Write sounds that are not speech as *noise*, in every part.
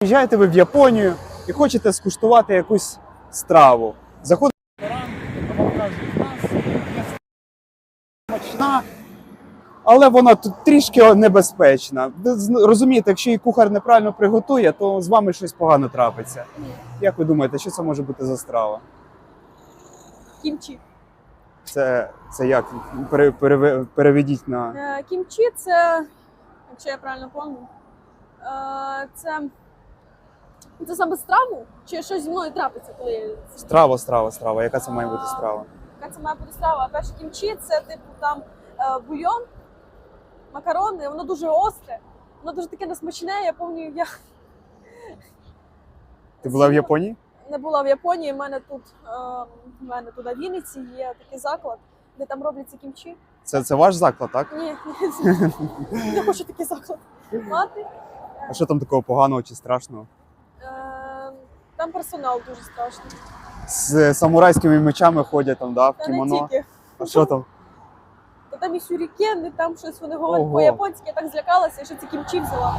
Приїжджаєте ви в Японію і хочете скуштувати якусь страву. Заходите в ресторан, а вам кажуть, у нас є смачна, але вона тут трішки небезпечна. Ви розумієте, якщо її кухар неправильно приготує, то з вами щось погано трапиться. Як ви думаєте, що це може бути за страва? Кімчі. Це, це як? Пере- переве- переведіть на Е, Кімчі це, якщо я правильно пам'ятаю, е, це, це саме страву, чи щось зі мною трапиться, коли я страва, страва, страва. Яка це має бути страва? яка це має бути страва. А перше кімчі це типу там е, бульйон, макарони, воно дуже остре, воно дуже таке несмачне. Я пам'ятаю, я Ти була в Японії? не була в Японії. У мене тут е, в мене тут в Вінниці є такий заклад, де там роблять ці кімчі. Це, це ваш заклад, так? Ні, ні, не *laughs* хочу такий заклад мати. А що там такого поганого чи страшного? Е, Там персонал дуже страшний. З самурайськими мечами ходять там, да, в Та не кімоно. тільки. А що там? Та там і сюрікени, там щось вони говорять Ого. по-японськи, я так злякалася, що це кімчі взяла.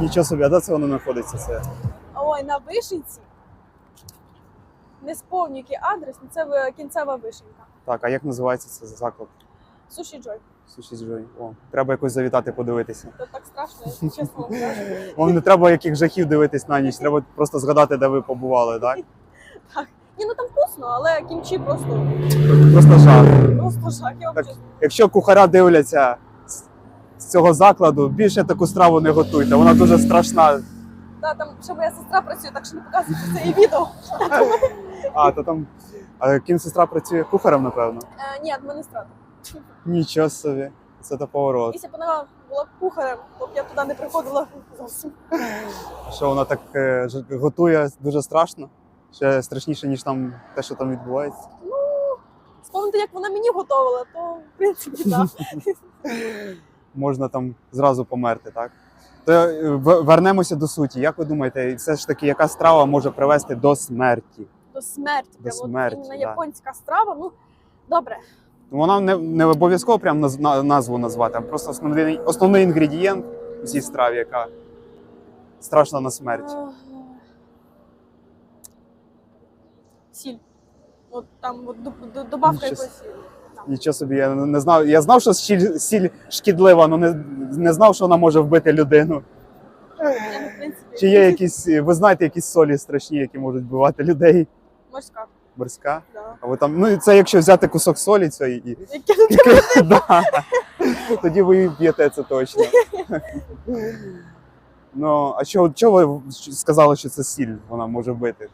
Нічого собі, а де це воно знаходиться? Це Ой, на вишенці. Не сповню який адрес, але це в- кінцева вишенька. так. А як називається це заклад? Суші Джой. Суші Джой. О, треба якось завітати, подивитися. Це так страшно, я чесно *laughs* вам не треба яких жахів дивитись на ніч, треба просто згадати, де ви побували, *laughs* так? Ні, ну там вкусно, але кімчі просто, Просто жах. просто жах. Я вам Так. чесно. Якщо кухаря дивляться з- з цього закладу, більше таку страву не готуйте. Вона дуже страшна. Та, там ще моя сестра працює, так що не показуйте це і відео. *laughs* А, то там. А ким сестра працює кухарем, напевно? Е, ні, адміністратор. Нічого собі. Це то поворот. Якщо б вона була кухарем, то б я туди не приходила зовсім. Що вона так е, ж- готує дуже страшно. Ще страшніше, ніж там те, що там відбувається. Ну, Спомнити, як вона мені готувала, то в принципі так. *laughs* Можна там зразу померти, так? То е, в- вернемося до суті. Як ви думаєте, все ж таки, яка страва може привести до смерті? До смерті. До Прямо от смерті, іменно да. японська страва. Ну, добре. Вона не, не обов'язково прям назву назвати, а просто основний, основний інгредієнт у цій страві, яка страшна на смерть. Сіль. От там от, добавка якоїсь сілі. Нічого собі, я не знав. Я знав, що сіль, сіль шкідлива, але не, не знав, що вона може вбити людину. Ну, Чи є якісь, ви знаєте, якісь солі страшні, які можуть вбивати людей? Морська. Морська? Да. А ви там, ну це якщо взяти кусок солі цієї, і, І *laughs* да, тоді ви її п'єте, це точно. Ну, а що, чого ви сказали, що це сіль вона може вбити?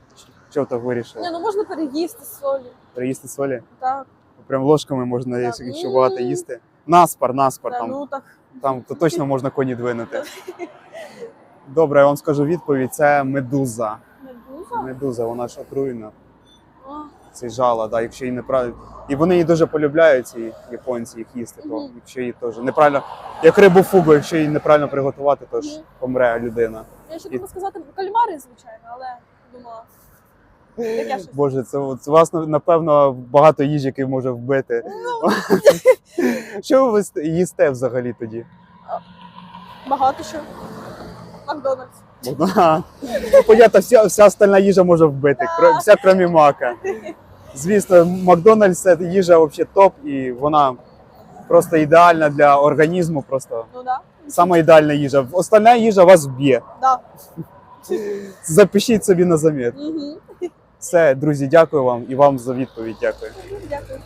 Чого так вирішили? Ні, ну можна переїсти солі. Переїсти солі? Так. Прям ложками можна, Так. якщо- багато їсти. Наспар, наспар, Та, там, ну так. там то точно можна коні двинути. *laughs* Добре, я вам скажу відповідь: це медуза. Медуза? Медуза, вона ж отруєна. А, Це жала, да, якщо її неправильно. І вони її дуже полюбляють, ці японці їх їсти, то якщо її теж неправильно, як рибу фугу, якщо її неправильно приготувати, то ж помре людина. Я ще І- хотіла сказати кальмари, звичайно, але думала. Щось. Боже, це от, у вас напевно багато їжі, який може вбити. Ну, *laughs* Що ви ст- їсте взагалі тоді? багато що. Макдональдс. Ага. Ну, Понятно, вся, вся остальна їжа може вбити, кро- вся крім мака. *laughs* Звісно, Макдональдс це їжа взагалі топ, і вона просто ідеальна для організму. Просто Ну да. сама ідеальна їжа. Остальна їжа вас вб'є. Да. Запишіть собі на заміт. Угу. Все, друзі, дякую вам і вам за відповідь. Дякую. Дякую.